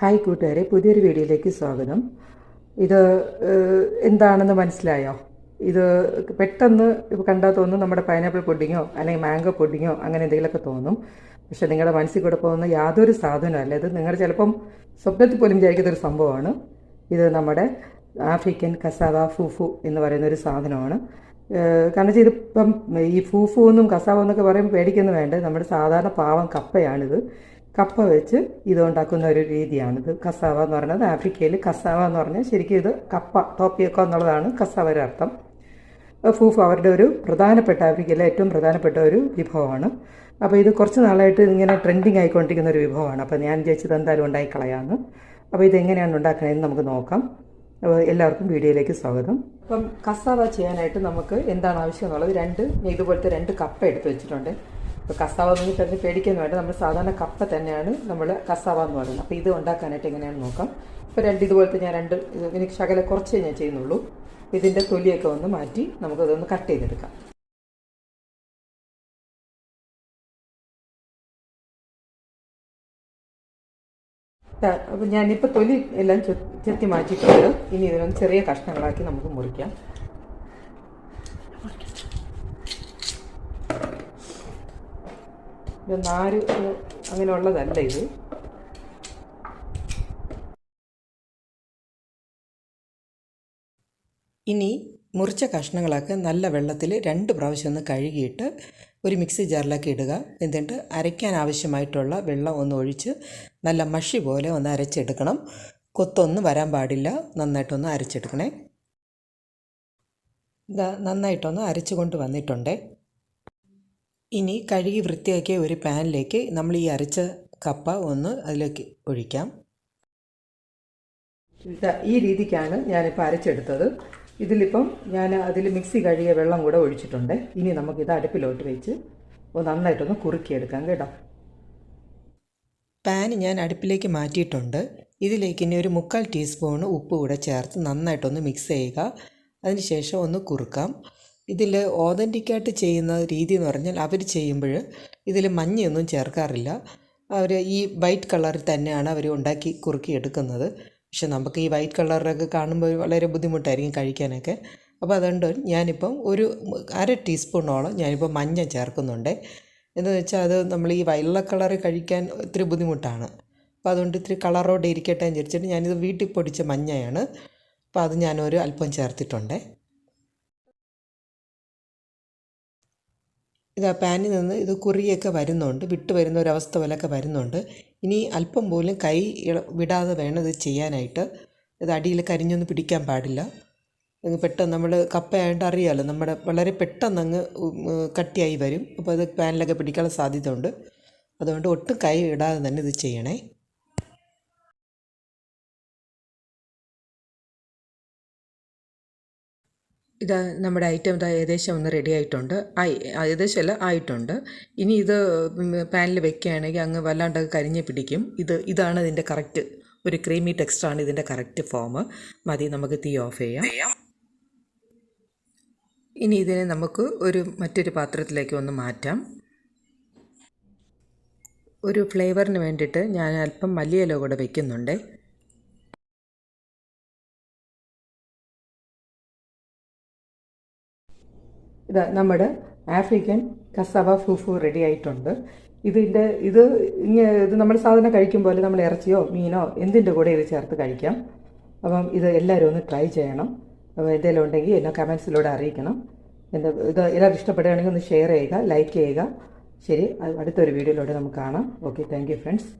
Hi കൂട്ടുകാരെ പുതിയൊരു വീഡിയോയിലേക്ക് സ്വാഗതം. ഇത് എന്താണെന്ന് മനസ്സിലായോ? ഇത് പെട്ടെന്ന് ഇപ്പോൾ കണ്ടാൽ തോന്നും നമ്മുടെ പൈനാപ്പിൾ പുഡിങ്ങോ അല്ലെങ്കിൽ മാംഗോ പുഡിങ്ങോ അങ്ങനെ എന്തെങ്കിലുമൊക്കെ തോന്നും. പക്ഷേ നിങ്ങളുടെ മനസ്സിൽ കൂടെ പോകുന്ന യാതൊരു സാധനമല്ല ഇത് നിങ്ങൾ ചിലപ്പം സ്വപ്നത്തിൽ പോലും വിചാരിക്കുന്ന ഒരു സംഭവമാണ്. ഇത് നമ്മുടെ ആഫ്രിക്കൻ കസാവ ഫുഫു എന്ന് പറയുന്ന ഒരു സാധനമാണ്. കാരണം വെച്ചാൽ ഇതിപ്പം ഈ ഫൂഫു എന്നും കസാവ എന്നൊക്കെ പറയുമ്പോൾ പേടിക്കുന്നു വേണ്ട. നമ്മുടെ സാധാരണ പാവം കപ്പയാണിത്. കപ്പ വെച്ച് ഇത് ഉണ്ടാക്കുന്ന ഒരു രീതിയാണിത്. കസാവ എന്ന് പറയുന്നത് ആഫ്രിക്കയിൽ കസാവ എന്ന് പറഞ്ഞാൽ ശരിക്കും ഇത് കപ്പ ടോപ്പിയൊക്കെ എന്നുള്ളതാണ് കസാവയുടെ അർത്ഥം. ഫൂഫ് അവരുടെ ഒരു പ്രധാനപ്പെട്ട ആഫ്രിക്കയിലെ ഏറ്റവും പ്രധാനപ്പെട്ട ഒരു വിഭവമാണ്. അപ്പോൾ ഇത് കുറച്ച് നാളായിട്ട് ഇങ്ങനെ ട്രെൻഡിങ് ആയിക്കൊണ്ടിരിക്കുന്ന ഒരു വിഭവമാണ്. അപ്പോൾ ഞാൻ വിചാരിച്ചത് എന്തായാലും ഉണ്ടായിക്കളയാന്ന്. അപ്പോൾ ഇതെങ്ങനെയാണ് ഉണ്ടാക്കണതെന്ന് നമുക്ക് നോക്കാം. അപ്പോൾ എല്ലാവർക്കും വീഡിയോയിലേക്ക് സ്വാഗതം. അപ്പം കസാവ ചെയ്യാനായിട്ട് നമുക്ക് എന്താണ് ആവശ്യം എന്നുള്ളത്? രണ്ട് ഇതുപോലത്തെ രണ്ട് കപ്പ എടുത്ത് വെച്ചിട്ടുണ്ട്. ഇപ്പോൾ കസാവ എന്ന് തന്നെ പേടിക്കാൻ വേണ്ട നമ്മൾ സാധാരണ കപ്പ തന്നെയാണ് നമ്മൾ കസാവ എന്ന് പറയുന്നത്. അപ്പോൾ ഇത് ഉണ്ടാക്കാനായിട്ട് എങ്ങനെയാണ് നോക്കാം. ഇപ്പോൾ രണ്ട് ഇതുപോലത്തെ ഞാൻ രണ്ട് എനിക്ക് ശകല കുറച്ചേ ഞാൻ ചെയ്യുന്നുള്ളൂ. ഇതിന്റെ തൊലിയൊക്കെ ഒന്ന് മാറ്റി നമുക്കതൊന്ന് കട്ട് ചെയ്തെടുക്കാം. അപ്പം ഞാനിപ്പോൾ തൊലി എല്ലാം ചെത്തി മാറ്റിയിട്ടുണ്ട്. ഇനി ഇതിനൊന്ന് ചെറിയ കഷ്ണങ്ങളാക്കി നമുക്ക് മുറിക്കാം. ഇത് നാര് അങ്ങനെയുള്ളതല്ല ഇത്. ഇനി മുറിച്ച കഷ്ണങ്ങളൊക്കെ നല്ല വെള്ളത്തിൽ രണ്ട് പ്രാവശ്യം ഒന്ന് കഴുകിയിട്ട് ഒരു മിക്സി ജാറിലേക്ക് ഇടുക. എന്നിട്ട് അരയ്ക്കാൻ ആവശ്യമായിട്ടുള്ള വെള്ളം ഒന്ന് ഒഴിച്ച് നല്ല മഷി പോലെ ഒന്ന് അരച്ചെടുക്കണം. കൊത്തൊന്നും വരാൻ പാടില്ല. നന്നായിട്ടൊന്ന് അരച്ചെടുക്കണേ. നന്നായിട്ടൊന്ന് അരച്ചു കൊണ്ട് വന്നിട്ടുണ്ടേ. ഇനി കഴുകി വൃത്തിയാക്കിയ ഒരു പാനിലേക്ക് നമ്മൾ ഈ അരച്ച കപ്പ ഒന്ന് അതിലേക്ക് ഒഴിക്കാം. ഈ രീതിക്കാണ് ഞാനിപ്പോൾ അരച്ചെടുത്തത്. ഇതിലിപ്പം ഞാൻ അതിൽ മിക്സി കഴുകിയ വെള്ളം കൂടെ ഒഴിച്ചിട്ടുണ്ട്. ഇനി നമുക്കിത് അടുപ്പിലോട്ട് വെച്ച് നന്നായിട്ടൊന്ന് കുറുക്കിയെടുക്കാം കേട്ടോ. പാൻ ഞാൻ അടുപ്പിലേക്ക് മാറ്റിയിട്ടുണ്ട്. ഇതിലേക്ക് ഇനി ഒരു മുക്കാൽ ടീസ്പൂൺ ഉപ്പ് കൂടെ ചേർത്ത് നന്നായിട്ടൊന്ന് മിക്സ് ചെയ്യുക. അതിനുശേഷം ഒന്ന് കുറുക്കാം. ഇതിൽ ഓതന്റിക്കായിട്ട് ചെയ്യുന്ന രീതി എന്ന് പറഞ്ഞാൽ അവർ ചെയ്യുമ്പോൾ ഇതിൽ മഞ്ഞയൊന്നും ചേർക്കാറില്ല. അവർ ഈ വൈറ്റ് കളറിൽ തന്നെയാണ് അവർ ഉണ്ടാക്കി കുറുക്കി എടുക്കുന്നത്. പക്ഷെ നമുക്ക് ഈ വൈറ്റ് കളറൊക്കെ കാണുമ്പോൾ വളരെ ബുദ്ധിമുട്ടായിരിക്കും കഴിക്കാനൊക്കെ. അപ്പോൾ അതുകൊണ്ട് ഞാനിപ്പം ഒരു അര ടീസ്പൂണോളം ഞാനിപ്പോൾ മഞ്ഞ ചേർക്കുന്നുണ്ട്. എന്ന് വെച്ചാൽ അത് നമ്മൾ ഈ വെള്ള കളർ കഴിക്കാൻ ഇത്തിരി ബുദ്ധിമുട്ടാണ്. അപ്പോൾ അതുകൊണ്ട് ഇത്തിരി കളറോടെ ഇരിക്കട്ടെ എന്ന് വിചാരിച്ചിട്ട് ഞാനിത് വീട്ടിൽ പൊടിച്ച മഞ്ഞയാണ്. അപ്പോൾ അത് ഞാനൊരു അല്പം ചേർത്തിട്ടുണ്ട്. ഇത് പാനിൽ നിന്ന് ഇത് കുറിയൊക്കെ വരുന്നുണ്ട് വിട്ട് വരുന്ന ഒരവസ്ഥ പോലെയൊക്കെ വരുന്നുണ്ട്. ഇനി അല്പം പോലും കൈ വിടാതെ വേണം ഇത് ചെയ്യാനായിട്ട്. ഇത് അടിയിൽ കരിഞ്ഞൊന്നും പിടിക്കാൻ പാടില്ല. പെട്ടെന്ന് നമ്മൾ കപ്പയായിട്ട് അറിയാമല്ലോ നമ്മുടെ വളരെ പെട്ടെന്ന് അങ്ങ് കട്ടിയായി വരും. അപ്പോൾ അത് പാനിലൊക്കെ പിടിക്കാനുള്ള സാധ്യത ഉണ്ട് അതുകൊണ്ട് ഒട്ടും കൈ ഇടാതെ തന്നെ ഇത് ചെയ്യണേ. ഇത് നമ്മുടെ ഐറ്റം ഇതാ ഏകദേശം ഒന്ന് റെഡി ആയിട്ടുണ്ട്. ആയി ഏകദേശം അല്ല ആയിട്ടുണ്ട്. ഇനി ഇത് പാനിൽ വെക്കുകയാണെങ്കിൽ അങ്ങ് വല്ലാണ്ട് കരിഞ്ഞ് പിടിക്കും. ഇത് ഇതാണ് ഇതിന്റെ കറക്റ്റ് ഒരു ക്രീമി ടെക്സ്റ്റാണ് ഇതിന്റെ കറക്റ്റ് ഫോം മതി നമുക്ക് തീ ഓഫ് ചെയ്യാം. ഇനി ഇതിനെ നമുക്ക് ഒരു മറ്റൊരു പാത്രത്തിലേക്ക് ഒന്ന് മാറ്റാം. ഒരു ഫ്ലേവറിന് വേണ്ടിയിട്ട് ഞാൻ അല്പം മല്ലിയില കൂടെ വെക്കുന്നുണ്ട്. ഇത് നമ്മുടെ ആഫ്രിക്കൻ കസവ ഫുഫു റെഡി ആയിട്ടുണ്ട്. ഇതിന്റെ ഇത് ഇത് നമ്മൾ സാധനം കഴിക്കും പോലെ നമ്മൾ ഇറച്ചിയോ മീനോ എന്തിന്റെ കൂടെ ഇത് ചേർത്ത് കഴിക്കാം? അപ്പം ഇത് എല്ലാവരും ഒന്ന് ട്രൈ ചെയ്യണം. അപ്പോൾ എന്തെങ്കിലും ഉണ്ടെങ്കിൽ എന്നെ കമൻസിലൂടെ അറിയിക്കണം. എന്റെ ഇത് എല്ലാവരും ഇഷ്ടപ്പെടുകയാണെങ്കിൽ ഒന്ന് ഷെയർ ചെയ്യുക ലൈക്ക് ചെയ്യുക. ശരി അടുത്തൊരു വീഡിയോയിലൂടെ നമുക്ക് കാണാം. Okay thank friends